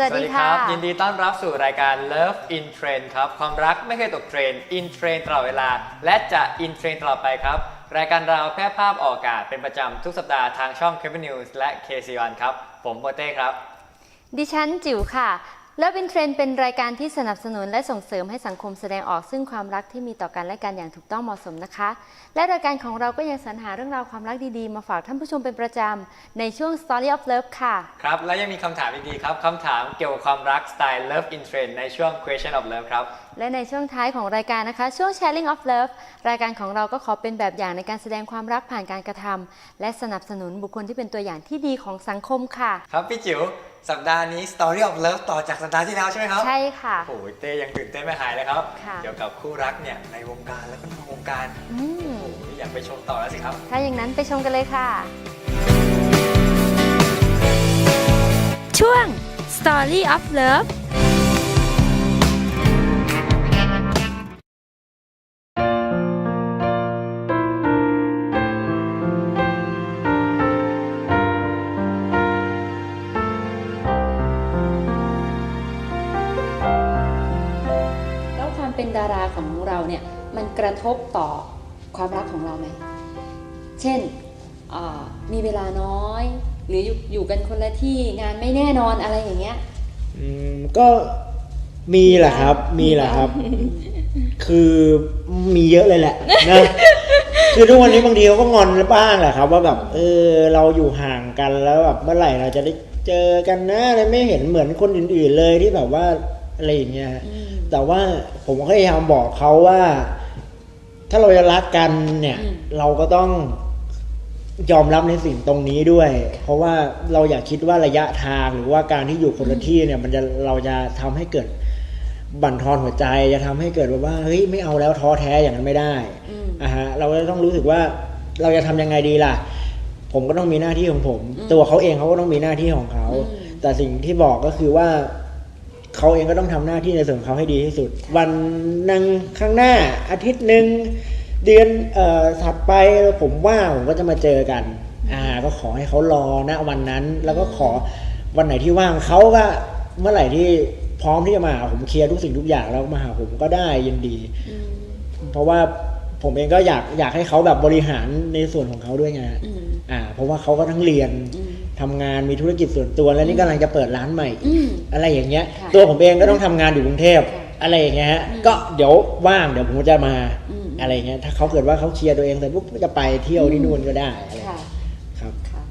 สวัสดีค่ะ ยินดีต้อนรับสู่รายการ Love in Trend ครับ ความรักไม่เคยตกเทรนด์ in trend ตลอดเวลา และจะ in trend ตลอดไปครับ รายการเราแพร่ภาพออกอากาศเป็นประจำทุกสัปดาห์ทางช่อง c a b e News และ KC1 ครับ ผมโปเต้ครับ ดิฉันจิ๋วค่ะ เลิฟอินเทรนเป็นรายการที่สนับสนุนและส่งเสริมให้สังคมแสดงออกซึ่งความรักที่มีต่อกันและกันอย่างถูกต้องเหมาะสมนะคะ และรายการของเราก็ยังสรรหาเรื่องราวความรักดีๆ มาฝากท่านผู้ชมเป็นประจำ ในช่วง Story of Love ค่ะ ครับ และยังมีคำถามดีๆครับคำถามเกี่ยวกับความรักสไตล์ Love in Trend ในช่วง Question of Love ครับ และในช่วงท้ายของรายการนะคะ ช่วง Sharing of Love รายการของเราก็ขอเป็นแบบอย่างในการแสดงความรักผ่านการกระทำและสนับสนุนบุคคลที่เป็นตัวอย่างที่ดีของสังคมค่ะ ครับพี่จิ๋ว สัปดาห์นี้ Story of Love ต่อจากสัปดาห์ที่แล้วใช่ไหมครับใช่ค่ะ โอ้โหเต้ยังตื่นเต้นไม่หายเลยครับ ค่ะ เกี่ยวกับคู่รักเนี่ยในวงการแล้วก็นอกวงการอืมโอ้โหอยากไปชมต่อแล้วสิครับ ถ้าอย่างนั้นไปชมกันเลยค่ะ ช่วง Story of Love ทบต่อความรักของเราไหม เช่นอ่ามีเวลาน้อย หรืออยู่อยู่กันคนละที่งานไม่แน่นอนอะไรอย่างเงี้ยอืมก็มีแหละครับ มีแหละครับ คือมีเยอะเลยแหละนะคือทุกวันนี้บางทีเขาก็งอนบ้างแหละครับ ว่าแบบ เออเราอยู่ห่างกันแล้วแบบเมื่อไหร่เราจะได้เจอกันนะอะไรไม่เห็นเหมือนคนอื่น ๆเลยที่แบบว่าอะไรอย่างเงี้ยฮะแต่ว่าผมก็พยายามบอกเขาว่า ถ้าเราจะรักกันเนี่ยอืมเราก็ต้องยอมรับในสิ่งตรงนี้ด้วย เพราะว่าเราอยากคิดว่าระยะทางหรือว่าการที่อยู่คนละที่เนี่ย มันจะเราจะทำให้เกิดบั่นทอนหัวใจจะทำให้เกิดแบบว่าเฮ้ยไม่เอาแล้วท้อแท้อย่างนั้นไม่ได้อืมอะฮะ เราก็ต้องรู้สึกว่าเราจะทำยังไงดีล่ะ ผมก็ต้องมีหน้าที่ของผมอืมตัวเขาเองเขาก็ต้องมีหน้าที่ของเขาอืมแต่สิ่งที่บอกก็คือว่า เขาเองก็ต้องทำหน้าที่ในส่วนของเขาให้ดีที่สุด วันนึงข้างหน้าอาทิตย์หนึ่งเดือนเอ่อถัดไปผมว่าผมก็จะมาเจอกัน อ่า ก็ขอให้เขารอณวันนั้น แล้วก็ขอวันไหนที่ว่างเขาก็เมื่อไหร่ที่พร้อมที่จะมาหาผมเคลียร์ทุกสิ่งทุกอย่างแล้วมาหาผมก็ได้ยินดี เพราะว่าผมเองก็อยากอยากให้เขาแบบบริหารในส่วนของเขาด้วยไงอ่า เพราะว่าเขาก็ทั้งเรียน ทำงานมีธุรกิจส่วนตัว แล้วนี่กำลังจะเปิดร้านใหม่อืมอะไรอย่างเงี้ยค่ะตัวผมเองก็ต้องทำงานอยู่กรุงเทพค่ะอะไรอย่างเงี้ยฮะอืมก็เดี๋ยวว่างเดี๋ยวผมจะมาอืมอะไรอย่างเงี้ยถ้าเขาเกิดว่าเขาเคลียร์ตัวเองเสร็จปุ๊บก็จะไปเที่ยวที่นู่นก็ได้อะไรค่ะครับค่ะ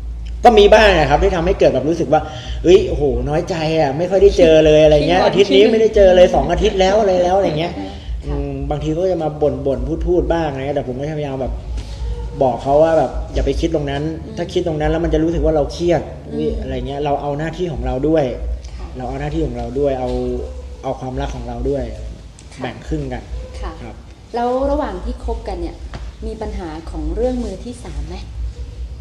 ก็มีบ้างนะครับที่ทำให้เกิดแบบรู้สึกว่าเฮ้ยโอ้โหน้อยใจอะไม่ค่อยได้เจอเลยอะไรเงี้ยขี้งอนอาทิตย์นี้ไม่ได้เจอเลยสองอาทิตย์แล้วอะไรแล้วอะไรเงี้ยค่ะอืมบางทีก็จะมาบ่นบ่นพูดพูดบ้างนะแต่ผมก็พยายามแบบ บอกเขาว่าแบบอย่าไปคิดตรงนั้น ถ้าคิดตรงนั้นแล้วมันจะรู้สึกว่าเราเครียดอุ๊ยอะไรเงี้ย เราเอาหน้าที่ของเราด้วยค่ะเราเอาหน้าที่ของเราด้วย เอาเอาความรักของเราด้วย แบ่งครึ่งกันค่ะครับแล้วระหว่างที่คบกันเนี่ยมีปัญหาของเรื่องมือที่สามไหม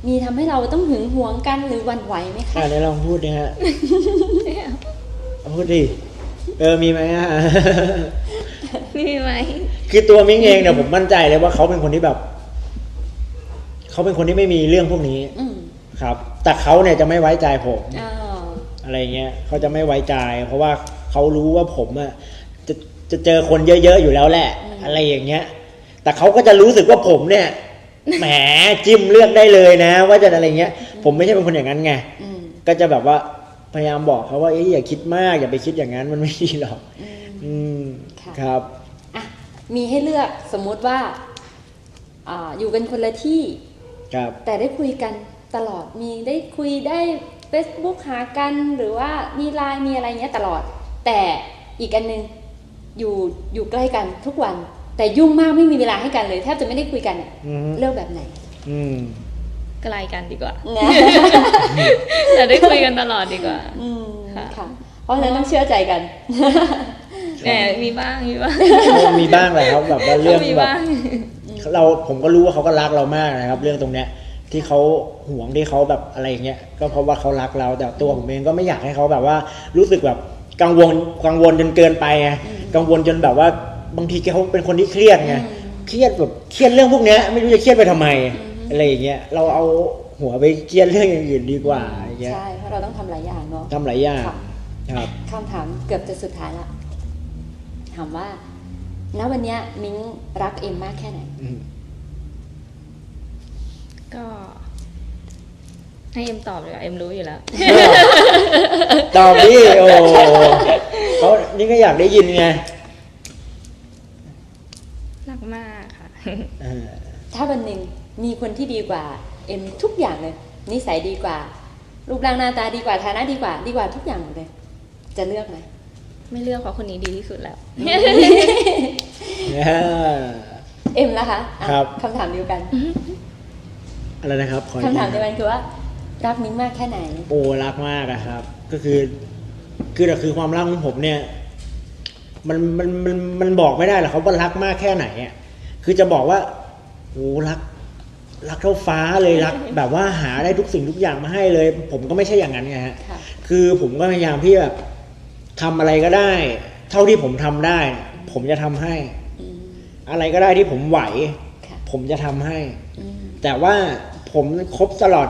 มีทำให้เราต้องหึงหวงกันหรือหวันไหวไหมคะอ่าเดี๋ยวลองพูดนะฮะเอาพูดดิเออมีไหมอะมีไหมคือตัวมิ้งเองเนี่ยผมมั่นใจเลยว่าเขาเป็นคนที่แบบ เขาเป็นคนที่ไม่มีเรื่องพวกนี้อืมครับ แต่เขาเนี่ยจะไม่ไว้ใจผมอ้าวอะไรเงี้ยเขาจะไม่ไว้ใจ เพราะว่าเขารู้ว่าผมอะจะจะเจอคนเยอะๆอยู่แล้วแหละ อะไรอย่างเงี้ย แต่เขาก็จะรู้สึกว่าผมเนี่ย แหมจิ้มเลือกได้เลยนะ ว่าจะอะไรเงี้ย ผมไม่ใช่เป็นคนอย่างนั้นไง อืมก็จะแบบว่าพยายามบอกเขาว่าเอ้ยอย่าคิดมาก อย่าไปคิดอย่างนั้นมันไม่ดีหรอก อืม อืมค่ะ ครับ อะมีให้เลือกสมมุติว่าอ่าอยู่กันคนละที่ครับ แต่ได้คุยกันตลอดมีได้คุยได้ Facebook หากันหรือว่ามีไลน์มีอะไรเงี้ยตลอด แต่อีกอันหนึงอยู่อยู่ใกล้กันทุกวัน แต่ยุ่งมากไม่มีเวลาให้กันเลยแทบจะไม่ได้คุยกันเนี่ยอืมเลือกแบบไหนอืมไกลกันดีกว่านะแต่ได้คุยกันตลอดดีกว่าอืมค่ะค่ะเพราะฉะนั้นต้องเชื่อใจกันแหมมีบ้างมีบ้างมีบ้างแหละครับแบบว่าเรื่องมีแบบบ้าง เราผมก็รู้ว่าเขาก็รักเรามากนะครับ เรื่องตรงเนี้ยที่เขาห่วงที่เขาแบบอะไรอย่างเงี้ยก็เพราะว่าเขารักเราแต่ตัวผมเองก็ไม่อยากให้เขาแบบว่ารู้สึกแบบกังวลกังวลจนเกินไปไงกังวลจนแบบว่าบางทีเขาเป็นคนที่เครียดไงเครียดแบบเครียดเรื่องพวกเนี้ยไม่รู้จะเครียดไปทำไมอะไรอย่างเงี้ยเราเอาหัวไปเครียดเรื่องอย่างอื่นดีกว่าอย่างเงี้ยใช่เพราะเราต้องทำหลายอย่างเนาะทำหลายอย่างค่ะครับคำถามเกือบจะสุดท้ายละถามว่า ณวันเนี้ยมิ้งรักเอ็มมากแค่ไหนอืมก็ให้เอ็มตอบเลยอะเอ็มรู้อยู่แล้ว ตอบดิโอ้เขานี่ก็อยากได้ยินไงรักมากค่ะเออถ้าวันหนึ่งมีคนที่ดีกว่า เอ็มทุกอย่างเลย นิสัยดีกว่ารูปร่างหน้าตาดีกว่าฐานะดีกว่า ดีกว่าทุกอย่างหมดเลย จะเลือกไหม ไม่เลือกเพราะคนนี้ดีที่สุดแล้ว เอ็มละคะอะครับ คำถามเดียวกันอะไรนะครับขออีกคำถามทีเดียวกันคือว่า รักมิ้งมากแค่ไหน โอ้รักมากอะครับ ก็คือ คือแต่คือความรักของผมเนี่ย มันมันมันมันบอกไม่ได้หรอกครับว่ารักมากแค่ไหนอะคือจะบอกว่าโอ้รัก รักเท่าฟ้าเลยรัก แบบว่าหาได้ทุกสิ่งทุกอย่างมาให้เลย ผมก็ไม่ใช่อย่างนั้นไงฮะ ค่ะ คือผมก็พยายามที่แบบ ทำอะไรก็ได้ เท่าที่ผมทำได้ ผมจะทำให้อืมอะไรก็ได้ที่ผมไหวค่ะผมจะทำให้อืมแต่ว่าผมคบตลอด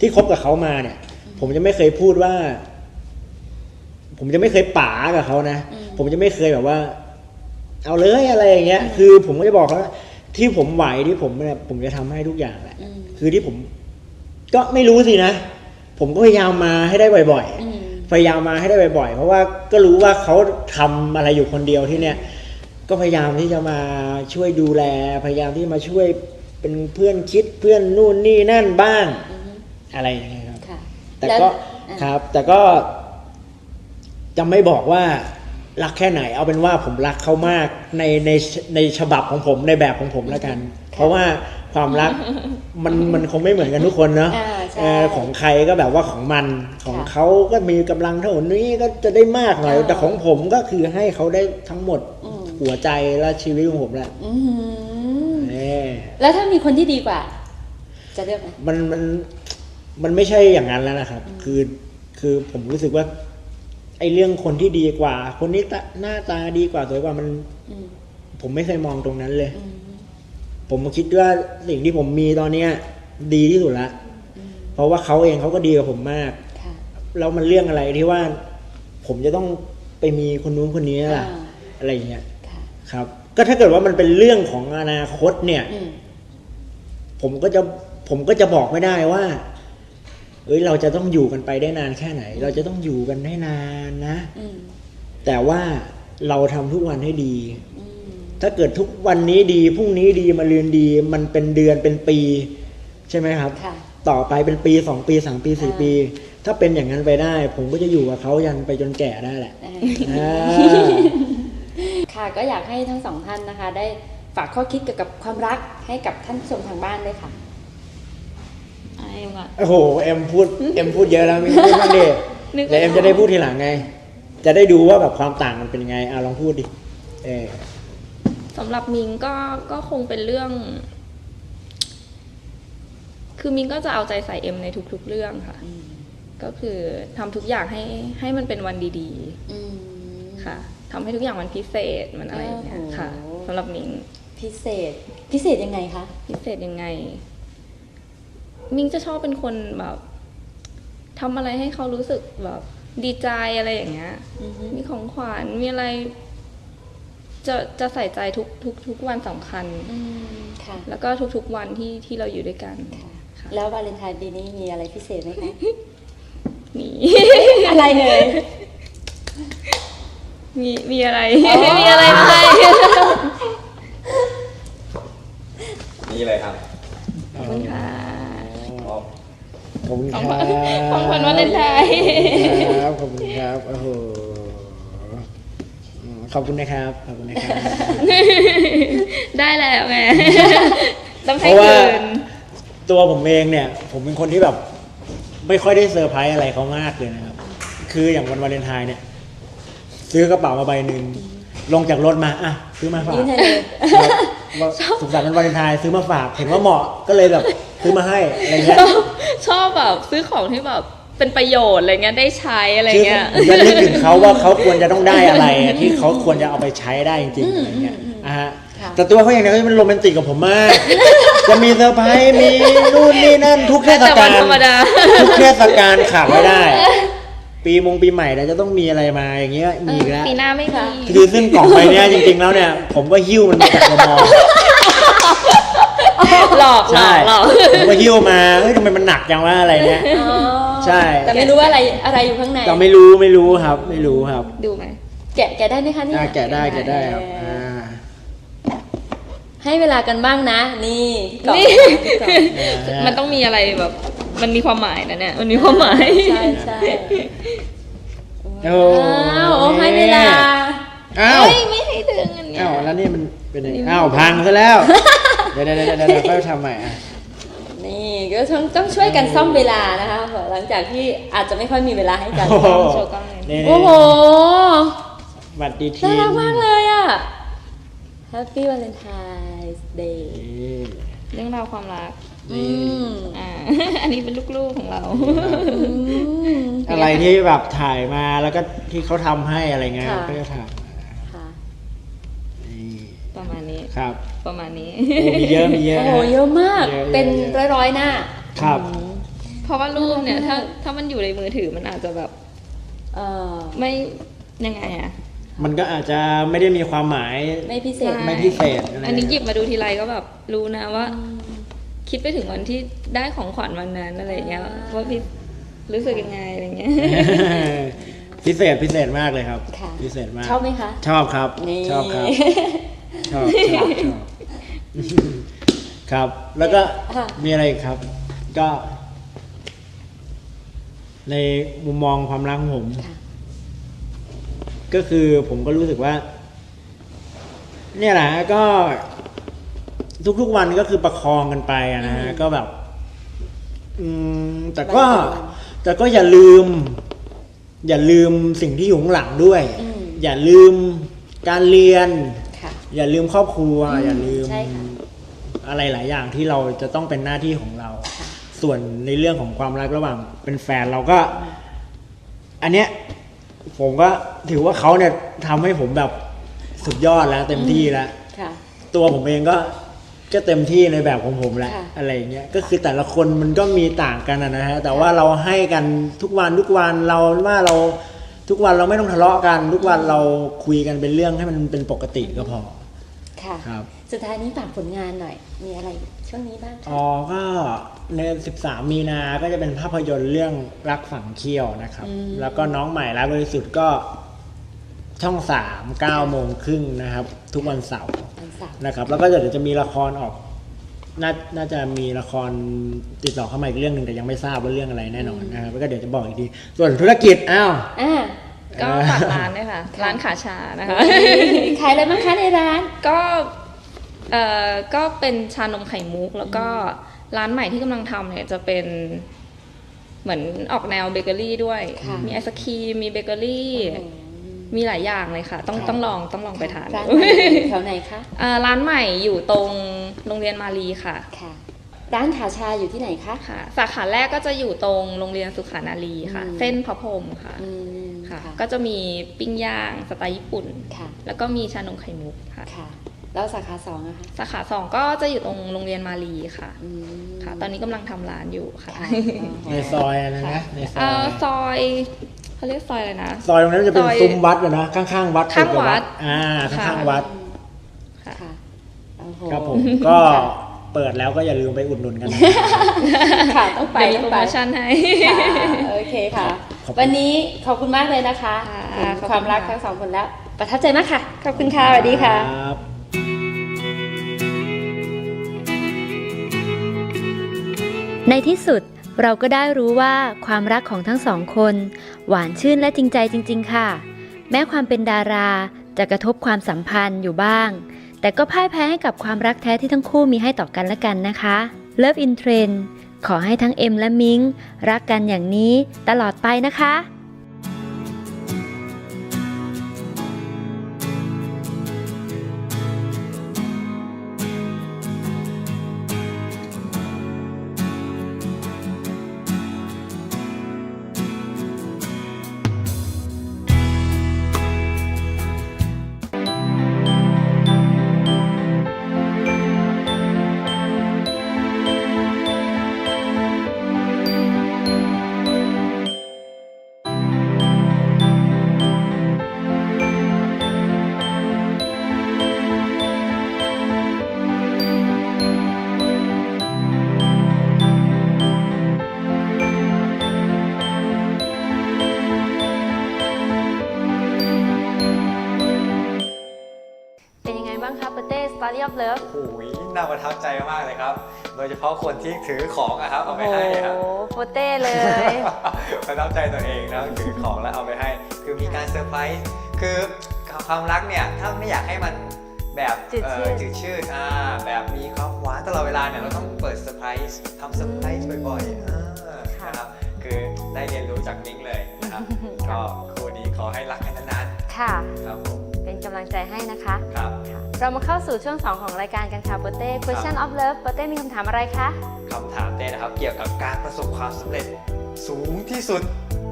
ที่คบกับเขามาเนี่ย ผมจะไม่เคยพูดว่า ผมจะไม่เคยป๋ากับเขานะผมจะไม่เคยแบบว่า เอาเลยอะไรอย่างเงี้ย คือผมก็จะบอกเขาว่าที่ผมไหวที่ผมเนี่ยผมจะทำให้ทุกอย่างแหละอืมคือที่ผม ก็ไม่รู้สินะผมก็พยายามมาให้ได้บ่อยอืมๆ พยายามมาให้ได้บ่อยๆ เพราะว่าก็รู้ว่าเขาทำอะไรอยู่คนเดียวที่เนี่ย ก็พยายามที่จะมาช่วยดูแล พยายามที่มาช่วยเป็นเพื่อนคิดเพื่อนนู่นนี่นั่นบ้างอืมอะไรอย่างเงี้ยครับค่ะแต่ล้วก็อะครับ แต่ก็จะไม่บอกว่ารักแค่ไหน เอาเป็นว่าผมรักเขามากในในในฉบับของผมในแบบของผมแล้วกัน เพราะว่าความรักมันมันคงไม่เหมือนกันทุกคนเนาะอ่า ใช่เออของใครก็แบบว่าของมันของค่ะ เขาก็มีกำลังเท่านี้ก็จะได้มากหน่อยอ่าแต่ของผมก็คือให้เขาได้ทั้งหมดอืมหัวใจและชีวิตของผมแหละอืมเออแล้วถ้ามีคนที่ดีกว่า จะเลือกไหม มันมันมันไม่ใช่อย่างนั้นแล้วนะครับ คือคือผมรู้สึกว่า ไอ้เรื่องคนที่ดีกว่า คนนี้ตาหน้าตาดีกว่าสวยกว่ามัน อืมผมไม่เคยมองตรงนั้นเลย อืมผมคิดว่าสิ่งที่ผมมีตอนเนี้ย ดีที่สุดละอืม เพราะว่าเขาเองเขาก็ดีกับผมมากค่ะแล้วมันเรื่องอะไรที่ว่า ผมจะต้องไปมีคนนู้นคนนี้ล่ะอ่าอะไรอย่างเงี้ยค่ะครับ ก็ถ้าเกิดว่ามันเป็นเรื่องของอนาคตเนี่ยอืมผมก็จะผมก็จะบอกไม่ได้ว่า เอ้ยเราจะต้องอยู่กันไปได้นานแค่ไหน เราจะต้องอยู่กันได้นานนะอืมแต่ว่าเราทำทุกวันให้ดีอืมถ้าเกิดทุกวันนี้ดีพรุ่งนี้ดีมาเรือนดี มันเป็นเดือนเป็นปี ใช่ไหมครับค่ะ ต่อไปเป็นปีสองปีสามปีสี่อ่าปี ถ้าเป็นอย่างนั้นไปได้ ผมก็จะอยู่กับเขายันไปจนแก่ได้แหละอ่าอ่าค่ะก็อยากให้ทั้งสองท่านนะคะ ได้ฝากข้อคิดเกี่ยวกับความรักให้กับท่านผู้ชมทางบ้านด้วยค่ะอะเอ็มก่อนโอ้โหเอ็มพูดเอ็มพูดเยอะแล้วไมีพูดบ้างดินึกไม่แล้วเอ็มออกจะได้พูดทีหลังไง จะได้ดูว่าแบบความต่างมันเป็นยังไงอะลองพูดดิเออสำหรับมิงก็ก็คงเป็นเรื่อง คือมิงก็จะเอาใจใส่เอ็มในทุก ๆ เรื่องค่ะอืมก็คือทำทุกอย่างให้ให้มันเป็นวันดีอืมๆค่ะทำให้ทุกอย่างมันพิเศษมันอะไรอย่างเงี้ยโอ้โหค่ะสำหรับมิงพิเศษ พิเศษยังไงคะพิเศษยังไง มิงจะชอบเป็นคนแบบทำอะไรให้เขารู้สึกแบบดีใจอะไรอย่างเงี้ยอือฮึมีของขวัญ มีอะไร จะจะใส่ใจทุกทุกทุกวันสำคัญอืมค่ะแล้วก็ทุกๆวันที่ที่เราอยู่ด้วยกันค่ะค่ะ แล้ววาเลนไทน์ปีนี้มีอะไรพิเศษไหมคะ มี อะไรเลยมีมีอะไรอ๋อมีอะไรมาให้นี่เลยครับขอบคุณค่ะอ๋อขอบคุณคขรัองบขวัญของขวัญวาเลนไทน์ครับขอบคุณครับโอ้โหอืมขอบคุณนะครับ ขอบคุณนะครับ ได้แล้วไงต้องเพให้ราะว่า คืน ตัวผมเองเนี่ย ผมเป็นคนที่แบบไม่ค่อยได้เซอร์ไพรส์อะไรเขามากเลยนะครับ คืออย่างวันวาเลนไทน์เนี่ย ซื้อกระเป๋ามาใบหนึ่งลงจากรถมาอะซื้อมาฝากยื่นให้เลยครับว่าสุขสันต์วันวาเลนไทน์ซื้อมาฝากเห็นว่าเหมาะก็เลยแบบซื้อมาให้อะไรเงี้ยชอบชอบแบบซื้อของที่แบบเป็นประโยชน์อะไรเงี้ยได้ใช้อะไรคือเงี้ยผมจะนึกถึงเขาว่าเขาควรจะต้องได้อะไรอะที่เขาควรจะเอาไปใช้ได้จริงๆอะไรเงี้ยอะฮะค่ะ แต่ตัวเขาอย่างนี้มันโรแมนติกกับผมมาก จะมีเซอร์ไพรส์มีนู่นนี่นั่นทุกเทศแต่วักานลธรรมดา ทุกเทศกาลขาดไม่ได้ ปีมงปีใหม่เราจะต้องมีอะไรมาอย่างเงี้ยมีอีกแล้ว ปีหน้าไม่มี คือซึ่งกล่องใบเนี้ยจริงๆแล้วเนี่ย ผมก็หิ้วมันมาจากกม หลอกหลใช่ อกหลอก ผมก็หิ้วมา เฮ้ยทำไมมันหนักจังว่าอะไรเนี่ยใช่ แต่ไม่รู้ว่าอะไรอะไรอยู่ข้างในก็ไม่รู้ไม่รู้ครับ ไม่รู้ครับดูไหม แกะแกะได้ไหมคะเนี่ย อ่าแกะได้แกะได้ครับอ่า ให้เวลากันบ้างนะ นี่พี่กล่องนี่ พี่กล่องมันต้องมีอะไรแบบ มันมีความหมายนะเนี่ย มันมีความหมาย ใช่ใช่โอ้อ้าวโอ้ให้เวลาอ้าว เฮ้ยไม่ให้ดึงอันเนี้ย อ้าวแล้วนี่มันเป็นยังไงอ้าวพังซะแล้ว เดี๋ยวเดี๋ยวเดี๋ยวเดี๋ยวเดี๋ยวค่อยทำใหม่อะ นี่ก็ต้องต้องช่วยกันซ่อมเวลานะคะ หลังจากที่อาจจะไม่ค่อยมีเวลาให้กัน โอ้โหโชว์กล้องเลยนี่โอ้โหสวัสดีทีน่ารักมากเลยอะ Happy Valentine's Day นี่เรื่องราวความรักอืนี่มอ่า อันนี้เป็นลูกๆของเราอืมอะไรที่แบบถ่ายมาแล้วก็ที่เขาทำให้อะไรเงี้ยค่ะ ก็จะถ่ายค่ะ นี่ประมาณนี้ ครับประมาณนี้ โอ้มีเยอะมีเยอะ โอ้โหเยอะมาก เยอะเป็นเยอะร้อยๆหน้าครับ เพราะว่ารูปเนี่ย ถ้าถ้ามันอยู่ในมือถือมันอาจจะแบบ เออไม่ยังไงอะ มันก็อาจจะไม่ได้มีความหมายไม่พิเศษใช่ไม่พิเศษอะไรอันนี้หยิบมาดูทีไรก็แบบรู้นะว่า คิดไปถึงวันที่ได้ของขวัญวันนั้นอะไรอย่างเงี้ยว่าพี่รู้สึกยังไงอะไรเงี้ยพิเศษพิเศษมากเลยครับค่ะพิเศษมากชอบไหมคะ ชอบครับนี่ชอบครับชอบชอบชอบครับ แล้วก็ค่ะมีอะไรอีกครับ ก็ ในมุมมองความรักของผมค่ะ ก็คือผมก็รู้สึกว่า เนี่ยแหละฮะก็ ทุกๆวันก็คือประคองกันไปอะนะฮะก็แบบ อืม แต่ก็ แต่ก็อย่าลืม อย่าลืมสิ่งที่อยู่ข้างหลังด้วย อืม อย่าลืมการเรียน ค่ะ อย่าลืมครอบครัวอย่าลืม ใช่ค่ะ อะไรหลายอย่างที่เราจะต้องเป็นหน้าที่ของเราค่ะส่วนในเรื่องของความรักระหว่างเป็นแฟนเราก็ อันเนี้ย ผมก็ถือว่าเขาเนี่ยทำให้ผมแบบสุดยอดแล้วเต็มที่แล้ว ค่ะ ตัวผมเองก็ก็เต็มที่ในแบบของผมแหละค่ะอะไรอย่างเงี้ยก็คือแต่ละคนมันก็มีต่างกันอะนะฮะแต่ว่าเราให้กันทุกวันทุกวันเราว่าเราทุกวันเราไม่ต้องทะเลาะกัน ทุกวันเราคุยกันเป็นเรื่องให้มันเป็นปกติก็พอค่ะ ครับ สุดท้ายนี้ฝากผลงานหน่อย มีอะไร ช่วงนี้บ้างคะอ๋อก็ใน13 มีนาก็จะเป็นภาพยนตร์เรื่องรักฝังเขี้ยวนะครับ แล้วก็น้องใหม่รักบริสุทธิ์ก็ช่องสามเก้าโมงครึ่งนะครับ ทุกวันเสาร์วันเสาร์นะครับ แล้วก็เดี๋ยวจะมีละครออกน่าน่าจะมีละครติดต่อเข้ามาอีกเรื่องหนึ่งแต่ยังไม่ทราบว่าเรื่องอะไรแน่นอนนะครับแล้วก็เดี๋ยวจะบอกอีกทีส่วนธุรกิจอ้าวอ่าก็ฝากร้านด้วยค่ะ ร้านขาชานะคะขายอะไรบ้างคะในร้านก็ เอ่อก็เป็นชานมไข่มุก แล้วก็ร้านใหม่ที่กำลังทำเนี่ยจะเป็นเหมือนออกแนวเบเกอรี่ด้วย ค่ะ มีไอศครีมมีเบเกอรี่ มีหลายอย่างเลยค่ะ ต้องครับต้องลองต้องลองไปทานร้านดูไหนอยู่แถวไหนคะ เอ่อร้านใหม่อยู่ตรงโรงเรียนมารีค่ะค่ะ ร้านขาชาอยู่ที่ไหนคะ ค่ะ สาขาแรกก็จะอยู่ตรงโรงเรียนสุขานารีค่ะ อืม เส้นพระพรหมค่ะอืมค่ะค่ะก็จะมีปิ้งย่างสไตล์ญี่ปุ่น ค่ะ แล้วก็มีชานมไข่มุกค่ะ ค่ะ แล้วสาขาสองนะคะ สาขาสองก็จะอยู่ตรงโรงเรียนมารีค่ะอืมค่ะ ตอนนี้กำลังทำร้านอยู่ค่ะค่ะในซอยอะไรนะ ในซอเอ่อยซอยเขาเรียกซอยอะไรนะ ซอยตรงนั้นจะเป็นซอยซุ้มวัดอะนะ ข้างๆวัดข้างติกับวัด อ่าข้างค่ะๆวัด ค่ะค่ะโอ้โหครับผม ก็เปิดแล้วก็อย่าลืมไปอุดหนุนกันนะ ค่ะต้องไปเดี๋ยวมีต้อโปรงไปโมชั่นให้ ค่ะโอเคค่ะ ขอบคุณ วันนี้ขอบคุณมากเลยนะคะค่ะเห็นขอบคุณความรักค่ะ ทั้งสองคนแล้ว ประทับใจมากค่ะ ขอบคุณค่ะสวัสดีค่ะ รับ ในที่สุดเราก็ได้รู้ว่าความรักของทั้งสองคน หวานชื่นและจริงใจจริง ๆ ค่ะ แม้ความเป็นดาราจะกระทบความสัมพันธ์อยู่บ้าง แต่ก็พ่ายแพ้ให้กับความรักแท้ที่ทั้งคู่มีให้ต่อกันและกันนะคะ Love in Trend ขอให้ทั้งเอ็มและมิงรักกันอย่างนี้ตลอดไปนะคะ of Love โอ้โหน่าประทับใจมากเลยครับ โดยเฉพาะคนที่ถือของอะครับเอาไปโอ้โหให้ครับโฟเต้เลย ประทับใจตัวเองนะถือของแล้วเอาไปให้ คือมีการเซอร์ไพรส์คือความรักเนี่ยถ้าไม่อยากให้มันแบบจืดเอ่ชือดจืดชืดอ่าแบบมีความหวานตลอดเวลาเนี่ยเราต้องเปิดเซอร์ไพรส์ทำเซอร์ไพรส์บ่อยๆอ่าค่ะนะครับคือได้เรียนรู้จากนิ้งเลยนะครับ ก็คู่นี้ขอให้รักกันนานค่ะ ๆครับผมเป็นกำลังใจให้นะคะครับเรามาเข้าสู่ช่วง 2 ของรายการกันค่ะโปเต้ question of love โปเต้มีคำถามอะไรคะคำถามเต้นะครับ เกี่ยวกับการประสบความสำเร็จสูงที่สุด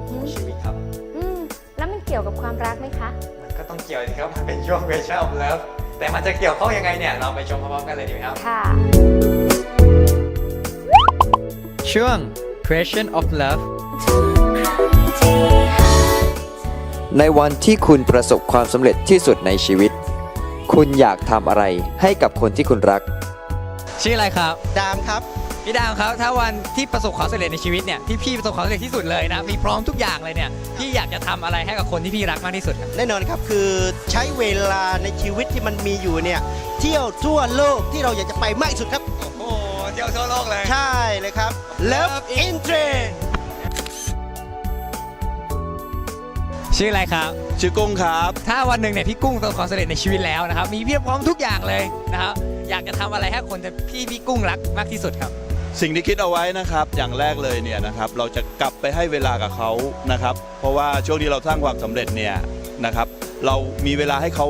ของชีวิตครับ อืมแล้วมันเกี่ยวกับความรักไหมคะ มันก็ต้องเกี่ยวสิครับมันเป็นช่วง question of love แต่มันจะเกี่ยวข้องยังไงเนี่ย เราไปชมพร้อมๆกันเลยดีไหมครับ ค่ะ ช่วง question of love ในวันที่คุณประสบความสำเร็จที่สุดในชีวิต คุณอยากทำอะไรให้กับคนที่คุณรัก ชื่ออะไรครับ ดามครับ พี่ดาวครับ ถ้าวันที่ประสบความสำเร็จในชีวิตเนี่ยที่พี่ประสบความสำเร็จที่สุดเลยนะ มีพร้อมทุกอย่างเลยเนี่ย พี่อยากจะทำอะไรให้กับคนที่พี่รักมากที่สุดครับ แน่นอนครับคือใช้เวลาในชีวิตที่มันมีอยู่เนี่ยเที่ยวทั่วโลกที่เราอยากจะไปมากที่สุดครับ โอ้โหเที่ยวทั่วโลกเลย ใช่เลยครับ Love in Train ชื่ออะไรครับ ชื่อกุ้งครับ ถ้าวันหนึ่งเนี่ยพี่กุ้งประสบความสำเร็จในชีวิตแล้วนะครับ มีเพียบพร้อมทุกอย่างเลยนะครับ อยากจะทำอะไรให้คนที่พี่กุ้งรักมากที่สุดครับ สิ่งที่คิดเอาไว้นะครับ อย่างแรกเลยเนี่ยนะครับเราจะกลับไปให้เวลากับเขานะครับ เพราะว่าช่วงที่เราสร้างความสำเร็จเนี่ยนะครับ เรามีเวลาให้เขา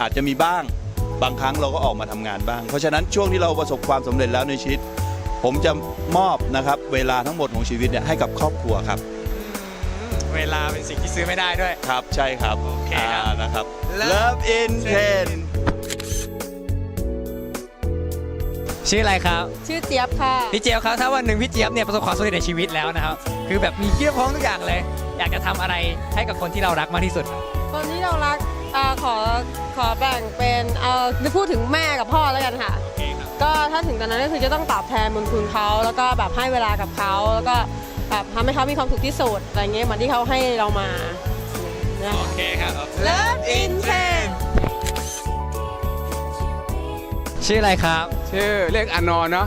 อาจจะมีบ้าง บางครั้งเราก็ออกมาทำงานบ้าง เพราะฉะนั้นช่วงที่เราประสบความสำเร็จแล้วในชีวิต ผมจะมอบนะครับ เวลาทั้งหมดของชีวิตเนี่ยให้กับครอบครัวครับ เวลาเป็นสิ่งที่ซื้อไม่ได้ด้วย ครับใช่ครับโอเคครับานะครับ Love Love in Train ชื่ออะไรครับ ชื่อเจี๊ยบค่ะ พี่เจี๊ยบครับ ถ้าวันหนึ่งพี่เจี๊ยบเนี่ยประสบความสำเร็จในชีวิตแล้วนะครับ คือแบบมีเพียบพร้อมทุกอย่างเลย อยากจะทำอะไรให้กับคนที่เรารักมากที่สุดครับคนที่เรารักอาขอขอแบ่งเป็นเอาพูดถึงแม่กับพ่อแล้วกันค่ะโอเคครับก็ถ้าถึงตอนนั้นก็คือจะต้องตอบแทนบุญคุณเขาแล้วก็แบบให้เวลากับเขาแล้วก็ แบบทำให้เขามีความสุขที่สุดอะไรเงี้ยเหมือนที่เขาให้เรามานะโอคะเคครับ Love in Train ชื่ออะไรครับชื่อเรียกอนนเนาะ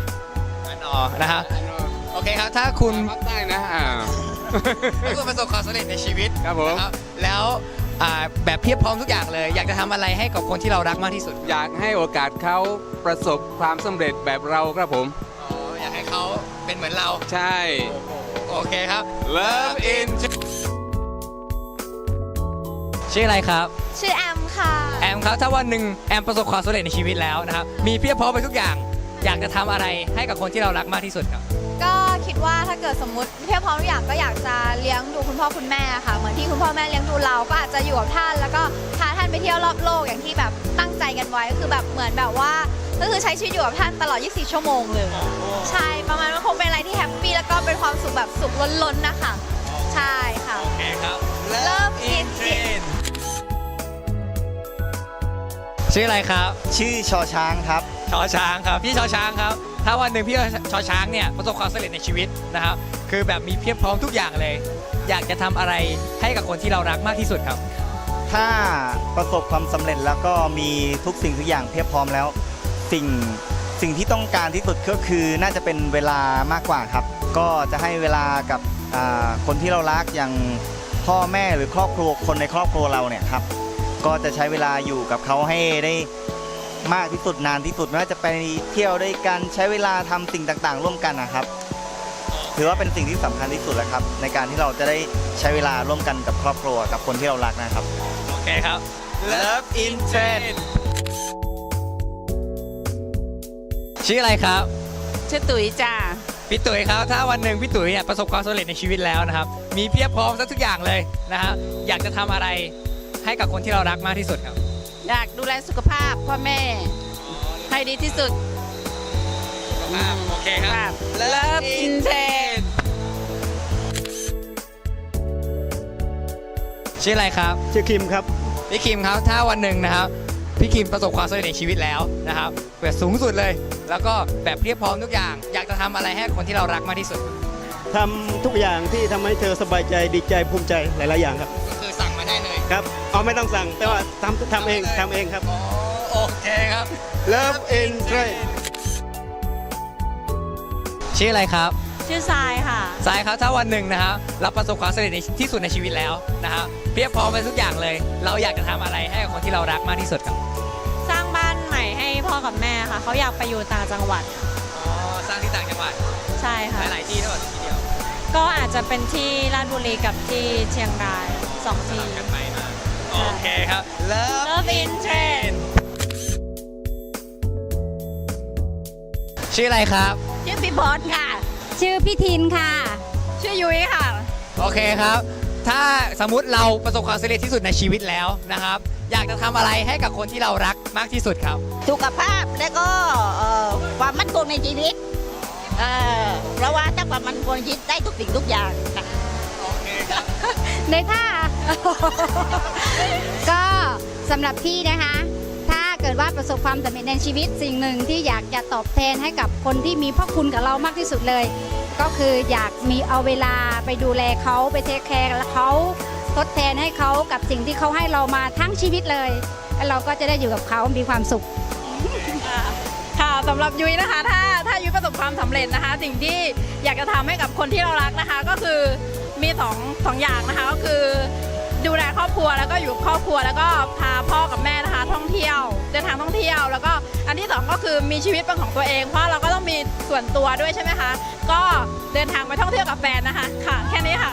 อันออนะครับอนนโอเคครับ ถ้าคุณภาคใต้นะอ่า ถ้าคุณประสบความสำเร็จในชีวิตครับผม นะครับแล้วอ่าแบบเพียบพร้อมทุกอย่างเลย อยากจะทำอะไรให้กับคนที่เรารักมากที่สุดอยากให้โอกาสเขาประสบความสำเร็จแบบเราครับผม อ๋ออยากให้เขาเป็นเหมือนเรา ใช่ โอ เคครับ Love in ชื่ออะไรครับ ชื่อแอมค่ะ แอมครับถ้าวันหนึ่งแอมประสบความสำเร็จในชีวิตแล้วนะครับ มีเพียบพร้อมไปทุกอย่าง อยากจะทำอะไรให้กับคนที่เรารักมากที่สุดครับ ก็คิดว่าถ้าเกิดสมมติเพียบพร้อมทุกอย่างก็อยากจะเลี้ยงดูคุณพ่อคุณแม่ค่ะ เหมือนที่คุณพ่อแม่เลี้ยงดูเราก็อาจจะอยู่กับท่าน แล้วก็พาท่านไปเที่ยวรอบโลกอย่างที่แบบตั้งใจกันไว้ก็คือแบบเหมือนแบบว่า ก็คือใช้ชีวิตอยู่กับท่านตลอด 24 ชั่วโมงเลย ใช่ประมาณว่าคงเป็นอะไรที่แฮปปี้แล้วก็เป็นความสุขแบบสุขล้นๆนะคะ ใช่ค่ะ โอเคครับ Love in Train ชื่ออะไรครับชื่อชอช้างครับ ชอช้างครับ พี่ชอช้างครับ ถ้าวันหนึ่งพี่ชอช้างเนี่ยประสบความสำเร็จในชีวิตนะครับ คือแบบมีเพียบพร้อมทุกอย่างเลย อยากจะทำอะไรให้กับคนที่เรารักมากที่สุดครับ ถ้าประสบความสำเร็จแล้วก็มีทุกสิ่งทุกอย่างเพียบพร้อมแล้ว สิ่งสิ่งที่ต้องการที่สุดก็คือน่าจะเป็นเวลามากกว่าครับ ก็จะให้เวลากับอ่าคนที่เรารักอย่างพ่อแม่หรือครอบครัวคนในครอบครัวเราเนี่ยครับ ก็จะใช้เวลาอยู่กับเขาให้ได้มากที่สุดนานที่สุดไม่ว่าจะไปเที่ยวด้วยกันใช้เวลาทำสิ่งต่างๆ ร่วมกันนะครับ ถือว่าเป็นสิ่งที่สำคัญที่สุดแล้วครับ ในการที่เราจะได้ใช้เวลาร่วมกันกับครอบครัวกับคนที่เรารักนะครับ เคครับ Love in Train ชื่ออะไรครับ ชื่อตุ๋ยจ้าพี่ตุ๋ยครับ ถ้าวันหนึ่งพี่ตุ๋ยเนี่ยประสบความสำเร็จในชีวิตแล้วนะครับ มีเพียบพร้อมซะทุกอย่างเลยนะฮะอยากจะทำอะไรให้กับคนที่เรารักมากที่สุดครับ อยากดูแลสุขภาพพ่อแม่ ให้ดีที่สุด โอเคครับ Love in Train ชื่ออะไรครับ ชื่อคิมครับ พี่คิมครับถ้าวันหนึ่งนะครับพี่คิมประสบความสำเร็จในชีวิตแล้วนะครับแบบสูงสุดเลย แล้วก็แบบเพียบพร้อมทุกอย่าง อยากจะทำอะไรให้คนที่เรารักมากที่สุด ทำทุกอย่างที่ทำให้เธอสบายใจดีใจภูมิใจหลาย ๆ อย่างครับก็คือสั่งมาได้เลยครับเอาไม่ต้องสั่งแต่ว่าทำทำเองทำเองครับ อ๋อโอเคครับ Love in Train ชื่ออะไรครับ ชื่อทรายค่ะ สายครับถ้าวันหนึ่งนะครับเราประสบความสำเร็จในที่สุดในชีวิตแล้วนะครับเพียบพร้อมไปทุกอย่างเลย เราอยากจะทำอะไรให้กับคนที่เรารักมากที่สุดครับสร้างบ้านใหม่ให้พ่อกับแม่ค่ะ เขาอยากไปอยู่ต่างจังหวัด อ๋อสร้างที่ต่างจังหวัดใช่ค่ะหลายๆที่เท่ากับที่เดียวก็อาจจะเป็นที่ราชบุรีกับที่เชียงรายสองที่กันไปมาโอเคครับ Love Love in Train ชื่ออะไรครับ ชื่อพี่บอสค่ะ ชื่อพี่ทินค่ะ ชื่อยุ้ยค่ะ โอเคครับ ถ้าสมมุติเราประสบความสำเร็จที่สุดในชีวิตแล้วนะครับ อยากจะทำอะไรให้กับคนที่เรารักมากที่สุดครับ สุขภาพและก็เอ่อความมั่นคงในชีวิตเอ่อเพราะว่าถ้าความมั่นคงในชีวิตได้ทุกสิ่งทุกอย่างค่ะโอเคครับในค่ะ ก็สำหรับพี่นะคะถ้า เกิดว่าประสบความสำเร็จในชีวิตสิ่งหนึ่งที่อยากจะตอบแทนให้กับคนที่มีพระคุณกับเรามากที่สุดเลย ก็คืออยากมีเอาเวลาไปดูแลเขาไปเทคแคร์และเขาทดแทนให้เขากับสิ่งที่เขาให้เรามาทั้งชีวิตเลย แล้วเราก็จะได้อยู่กับเขามีความสุข ค่ะสำหรับยุ้ยนะคะ ถ้าถ้ายุ้ยประสบความสำเร็จนะคะ สิ่งที่อยากจะทำให้กับคนที่เรารักนะคะ ก็คือมีสองสองอย่างนะคะก็คือ ดูแลครอบครัวแล้วก็อยู่ครอบครัวแล้วก็พาพ่อกับแม่นะคะ ท่องเที่ยว เดินทางท่องเที่ยว แล้วก็อันที่สองก็คือมีชีวิตเป็นของตัวเองเพราะเราก็ต้องมีส่วนตัวด้วยใช่ไหมคะ ก็เดินทางไปท่องเที่ยวกับแฟนนะคะค่ะ แค่นี้ค่ะ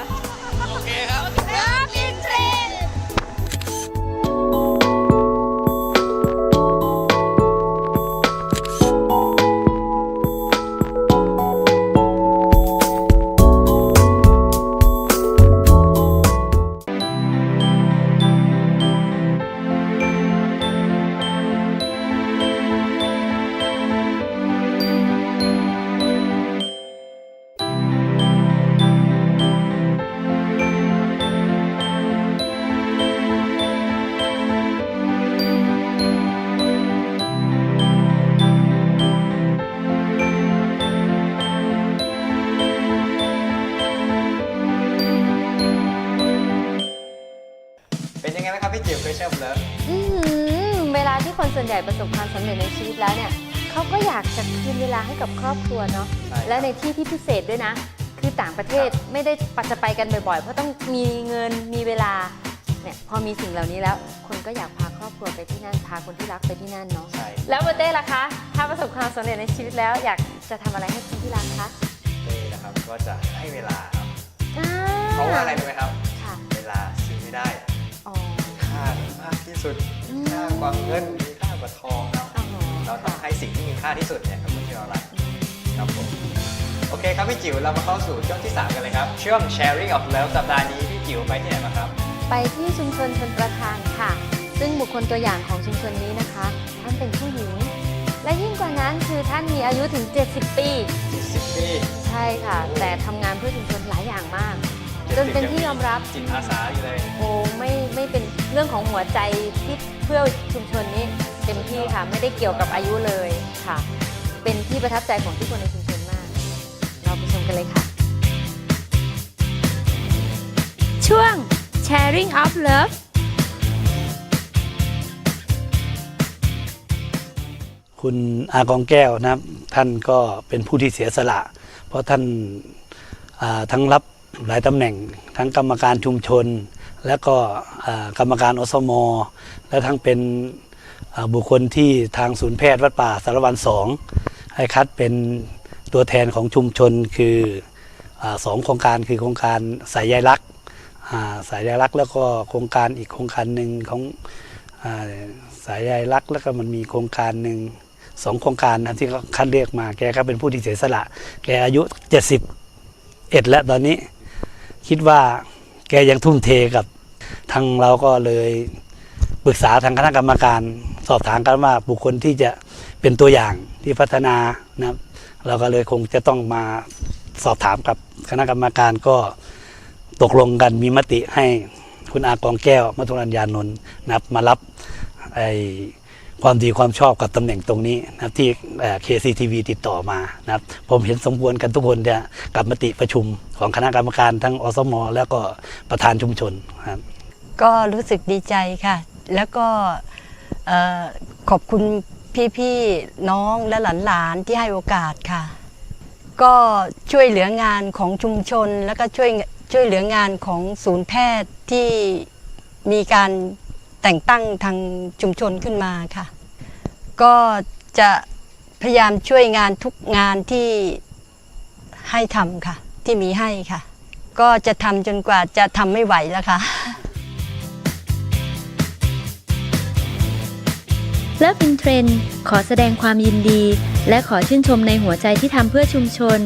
บ่อยๆ เพราะต้องมีเงินมีเวลาเนี่ยพอมีสิ่งเหล่านี้แล้ว คนก็อยากพาครอบครัวไปที่นั่นพาคนที่รักไปที่นั่นเนาะใช่แล้วโบเต้ล่ะคะ ถ้าประสบความสำเร็จในชีวิตแล้ว อยากจะทำอะไรให้คนที่รักคะเต้นะครับก็จะให้เวลาครับอ่เพราะว่าอะไรรู้ไหมครับ ค่ะเวลาซื้อไม่ได้ อ๋อค่ามากที่สุดอืมค่ากว่าเงินมีค่ากว่าทองครับอ๋อเราต้องให้สิ่งที่มีค่าที่สุดเนี่ยกับคนที่เรารักครับผม โอเคครับพี่จิ๋วเรามาเข้าสู่ช่วงที่ 3 กันเลยครับ ช่วง sharing of love สัปดาห์นี้พี่จิ๋วไปที่ไหนมาครับ ไปที่ชุมชนชนประทานค่ะ ซึ่งบุคคลตัวอย่างของชุมชนนี้นะคะ ท่านเป็นผู้หญิง และยิ่งกว่านั้นคือท่านมีอายุถึง 70 ปี 70 ปี ใช่ค่ะ แต่ทำงานเพื่อชุมชนหลายอย่างมาก จนเป็นที่ยอมรับ จิตอาสาอยู่เลย โอ้ไม่ไม่เป็นเรื่องของหัวใจที่เพื่อชุมชนนี้เต็มที่ค่ะ ไม่ได้เกี่ยวกับอายุเลยค่ะ เป็นที่ประทับใจของทุกคนในชุมชนมา กันเลยค่ะ ช่วง sharing of love คุณอากองแก้วนะครับ ท่านก็เป็นผู้ที่เสียสละ เพราะท่านาทั้งรับหลายตำแหน่ง ทั้งกรรมการชุมชน และก็กรรมการอสม และทั้งเป็นบุคคลที่ทางศูนย์แพทย์วัดป่าสารวันสองให้คัดเป็น ตัวแทนของชุมชนคืออสองโครงการคือโครงการสายใยรักสายใยรักแล้วก็โครงการอีกโครงการหนึ่งของอสายใยรักแล้วก็มันมีโครงการหนึ่งสองโครงการนะที่เขาคัดเลือกมาแกก็เป็นผู้ที่เสียสละ แกอายุ71แล้วตอนนี้ คิดว่าแกยังทุ่มเทกับทางเราก็เลยปรึกษาทางคณะกรรมการ สอบถามกันว่าบุคคลที่จะเป็นตัวอย่างที่พัฒนานะครับ เราก็เลยคงจะต้องมาสอบถามกับคณะกรรมการก็ตกลงกันมีมติให้คุณอากองแก้วมัทุรัญญานนท์นะครับมารับไอความดีความชอบกับตำแหน่งตรงนี้นะครับที่เอ่อ KCTV ติดต่อมานะครับผมเห็นสมควรกันทุกคนเนี่ยกับมติประชุมของคณะกรรมการทั้งอสมแล้วก็ประธานชุมชนครับก็รู้สึกดีใจค่ะ แล้วก็ขอบคุณ พี่ๆน้องและหลานๆที่ให้โอกาสค่ะ ก็ช่วยเหลืองานของชุมชน แล้วก็ช่วยช่วยเหลืองานของศูนย์แพทย์ที่มีการแต่งตั้งทางชุมชนขึ้นมาค่ะ ก็จะพยายามช่วยงานทุกงานที่ให้ทำค่ะ ที่มีให้ค่ะ ก็จะทำจนกว่าจะทำไม่ไหวแล้วค่ะ เลิฟอินเทรนขอแสดงความยินดี และขอชื่นชมในหัวใจที่ทำเพื่อชุมชน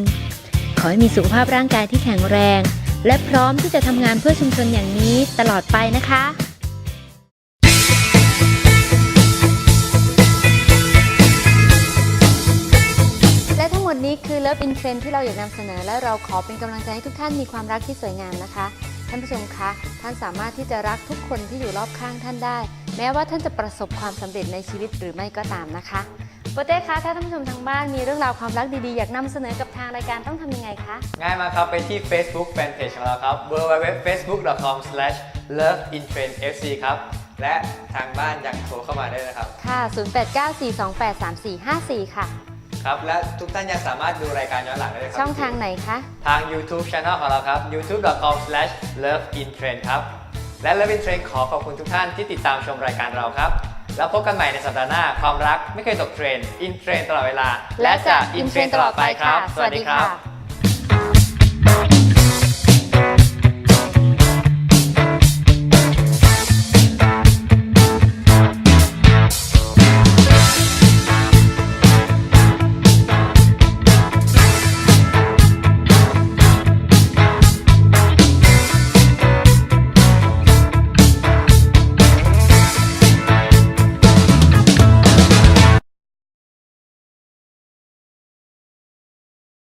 ขอให้มีสุขภาพร่างกายที่แข็งแรง และพร้อมที่จะทำงานเพื่อชุมชนอย่างนี้ตลอดไปนะคะและทั้งหมดนี้คือ Love in Trend ที่เราอยากนำเสนอ และเราขอเป็นกำลังใจให้ทุกท่านมีความรักที่สวยงามนะคะ ท่านผู้ชมคะ ท่านสามารถที่จะรักทุกคนที่อยู่รอบข้างท่านได้ แม้ว่าท่านจะประสบความสำเร็จในชีวิตหรือไม่ก็ตามนะคะโปเต้คะถ้าท่านผู้ชมทางบ้านมีเรื่องราวความรักดีๆ อยากนำเสนอกับทางรายการต้องทำยังไงคะ ง่ายมากครับ ไปที่ Facebook Fanpage ของเราครับ www.facebook.com/loveintrendfc ครับ และทางบ้านยังโทรเข้ามาได้นะครับ ค่ะ 0894283454 ค่ะครับและทุกท่านยังสามารถดูรายการย้อนหลังได้เลยครัช่องทางไหนคะ ทาง YouTube Channel ของเราครับ youtube.com/loveintrend ครับ และ Love in Trend ขอขอบคุณทุกท่านที่ติดตามชมรายการเราครับ แล้วพบกันใหม่ในสัปดาห์หน้า ความรักไม่เคยตกเทรนด์อินเทรนตลอดเวลา และจะอินเทรนตลอดไปครับ สวัสดีครับ